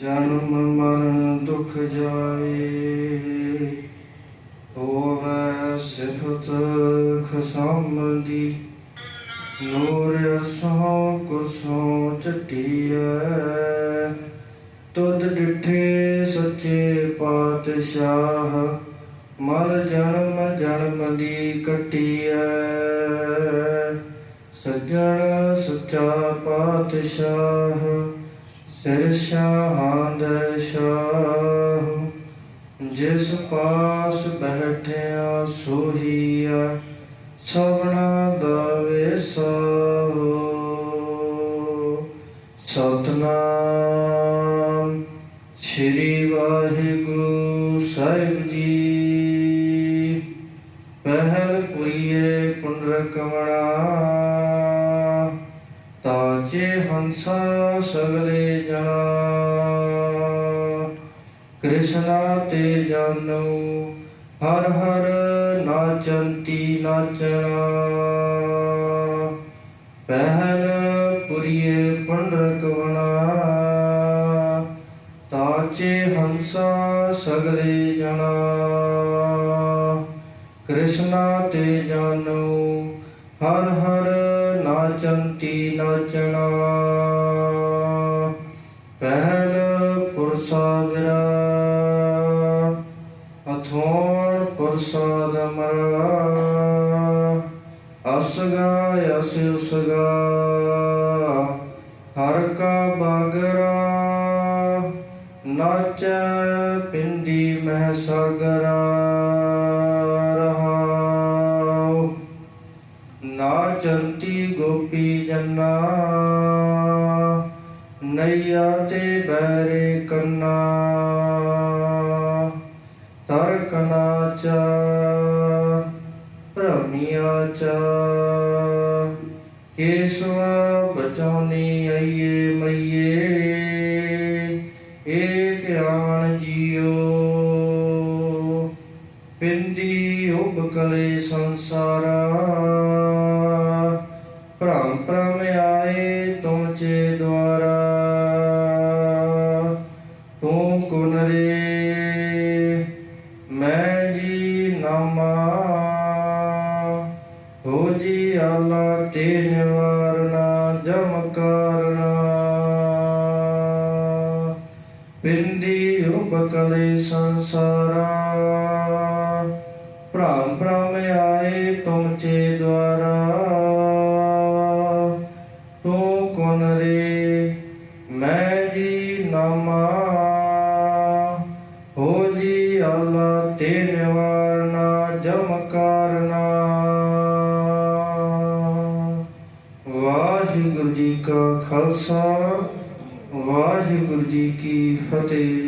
ਜਨਮ ਮਰਨ ਦੁਖ ਜਾਏ, ਹੋਵੇ ਸਿਫਤ ਖਸਮ ਦੀ ਨੂਰ ਅਸੋਂ ਕੁਸੋਂ ਚਟੀਐ ਤੁਧ ਡਿਠੇ ਸੱਚੇ ਪਾਤਸ਼ਾਹ। ਮਰ ਜਨਮ ਜਨਮ ਦੀ ਕਟੀਐ, ਸੱਜਣ ਸੱਚਾ ਪਾਤਸ਼ਾਹ। ਸਿਰ ਸ਼ਾਹ, ਜਿਸ ਪਾਸ ਬੈਠਿਆ ਸੋਹੀਆ ਸਭਨਾ ਦਾ ਵੇਸਾਹੋ। ਸਤਨਾਮ ਸ੍ਰੀ ਵਾਹਿਗੁਰੂ ਸਾਹਿਬ ਜੀ। ਪਹਿਲ ਪੁਰੀਏ ਪੁੰਡਰਕਮਣਾ ਤਾਚੇ ਹੰਸਾ ਸਗਲੇ ਕ੍ਰਿਸ਼ਨਾ ਤੇ ਜਾਨੋ, ਹਰ ਹਰ ਨਾਚੰਤੀ ਨਾਚਣਾ। ਪਹਿਲ ਪੁਰੀਏ ਪੰਡਰਕਵਣਾ ਤਾਚੇ ਹੰਸਾ ਸਗਲੇ ਜਨਾ ਕ੍ਰਿਸ਼ਨਾ ਤੇ ਜਾਨੋ, ਹਰ ਹਰ ਨਾਚੰਤੀ ਨਾਚਣਾ। ਪਹਿਲ ਪੁਰਸਾਦ ਮਰਾ। ਅਸਗਾ ਅਸ ਉਸਗਾ ਹਰ ਕਾ ਬਾਗਰਾ। ਨਾਚੈ ਪਿੰਡੀ ਮਹਿ ਸਾਗਰਾ। ਰਹਾਉ। ਨਾਚੰਤੀ ਗੋਪੀ ਜਨਾ। ਨਈਆ ਤੇ ਬੈਰੇ ਕੰਨਾ। ਬਚਾ। ਚਾ ਕੇਸਵਾ ਬਚਾਉਨੀ ਆਈਏ ਮਈਏ, ਏਕ ਆਣ ਜੀਓ। ਪਿੰਦੀ ਉਬ ਕਲੇ ਸੰਸਾਰਾ, ਭ੍ਰਮ ਭ੍ਰਮ ਆਏ ਤੁਮ ਚੇ ਦੁਆਰਾ। ਤੂੰ ਕੁਨਰੇ ਜਮ ਕਰਨਾ ਪਿੰਦੀ ਸੰਸਾਰਾ। ਭ੍ਰਮ ਭ੍ਰਮ ਆਏ ਤੁਮ ਚੇ ਦੁਆਰਾ। ਤੂੰ ਕੋਨ ਰੇ? ਮੈਂ ਜੀ ਨਾਮਾ। ਹੋ ਜੀ ਅੱਲਾ ਤੇ ਨਿਵਾਰਨਾ, ਜਮ ਕਰਨਾ। ਵਾਹਿਗੁਰੂ ਜੀ ਕਾ ਖਾਲਸਾ। ਵਾਹਿਗੁਰੂ ਜੀ ਕੀ ਫਤਿਹ।